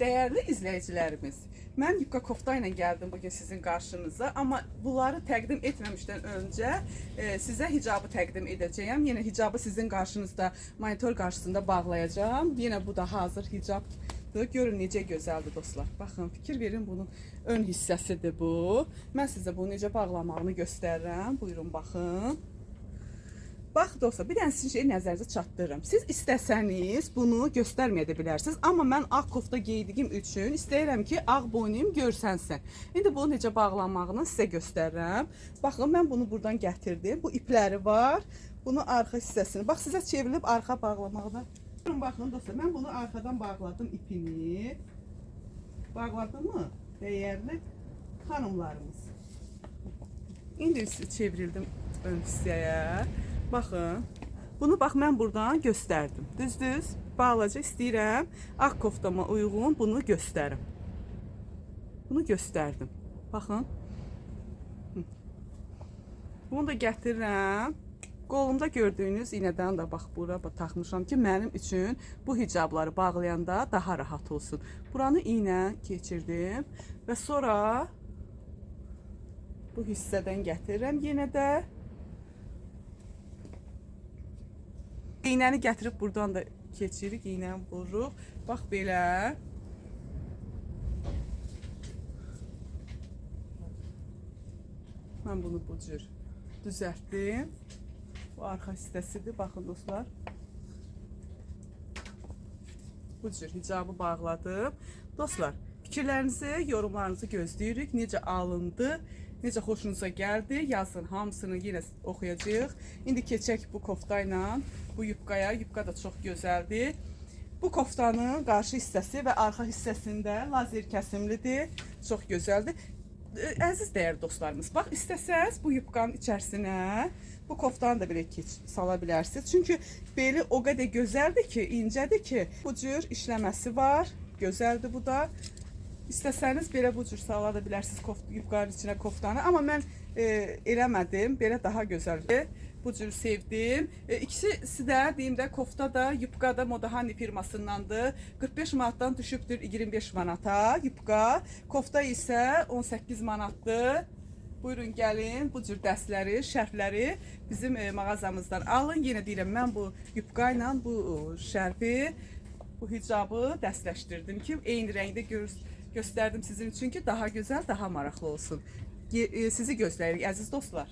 Değerli izleyicilerimiz, mən yupka kofta ilə gəldim bugün sizin qarşınıza, amma bunları təqdim etməmişdən öncə e, sizə hicabı təqdim edəcəyəm. Yenə hicabı sizin qarşınızda, monitor qarşısında bağlayacağam. Yenə bu da hazır hicabdır. Görün necə gözəldir dostlar. Baxın, fikir verin bunun ön hissəsidir bu. Mən sizə bunu necə bağlamağını göstərirəm. Buyurun baxın. Bax dostlar, bir dənə sizin şeyi nəzərinizə çatdırırım. Siz istəsəniz bunu göstərməyə də bilərsiniz, amma mən ağ kofta geydiyim üçün istəyirəm ki, ağ boynum görsənsin. İndi bunu necə bağlamağını sizə göstərirəm. Baxın, mən bunu buradan gətirdim. Bu ipləri var. Bunu arxa hissəsini. Bax sizə çevrilib arxa bağlamaqda. Baxın, baxın dostlar, mən bunu arxadan bağladım ipini. Bağladım mı? Dəyərli xanımlarımız. İndi çevrildim ön hissəyə. Baxın. Bunu bax mən buradan göstərdim. Düzdüz? Bağlaca istəyirəm. Ağ koftama uyğun bunu göstərim. Bunu göstərdim. Baxın. Bunu da gətirirəm. Qolumda gördüyünüz iynədən də bax bura taxmışam ki, mənim üçün bu hicabları bağlayanda daha rahat olsun. Buranı iynə keçirdim və sonra bu hissədən gətirirəm yenə də. İynəni gətirib buradan da keçirik, iynəni vururuq. Bax belə. Mən bunu bu cür düzəltdim. Bu arxa hissəsidir, baxın dostlar. Bu cür hicabı bağladım. Dostlar, fikirlərinizi, yorumlarınızı gözləyirik. Necə alındı, necə xoşunuza gəldi, yazın. Hamısını yenə oxuyacağıq. İndi keçək bu kofta ilə bu yubkaya. Yubka da çox gözəldir. Bu koftanın qarşı hissəsi və arxa hissəsində lazer kəsimlidir. Çox gözəldir. Əziz dəyərli dostlarımız, bax istəsəz bu yubkanın içərisinə bu koftanı da belə keç sala bilərsiniz. Çünki beli o qədər gözəldir ki, incədir ki, bu cür işləməsi var. Gözəldir bu da. İstəsəniz belə bu cür sala da bilərsiniz koft yubkanın içinə koftanı, amma mən e, eləmədim. Belə daha gözəldir. Bu cür sevdim. E, ikisi də deyim də kofta da, yubka da Modahani firmasındandır. 45 manatdan düşübdür 25 manata yubka. Kofta isə 18 manatdır. Buyurun gəlin bu cür dəstləri, şərfləri bizim e, mağazamızdan alın. Yenə deyirəm mən bu yubka ilə bu e, şərfi, bu hicabı dəstləşdirdim ki, eyni rəngdə gör göstərdim sizin üçün ki, daha gözəl, daha maraqlı olsun. E, Sizi gözləyirik əziz dostlar.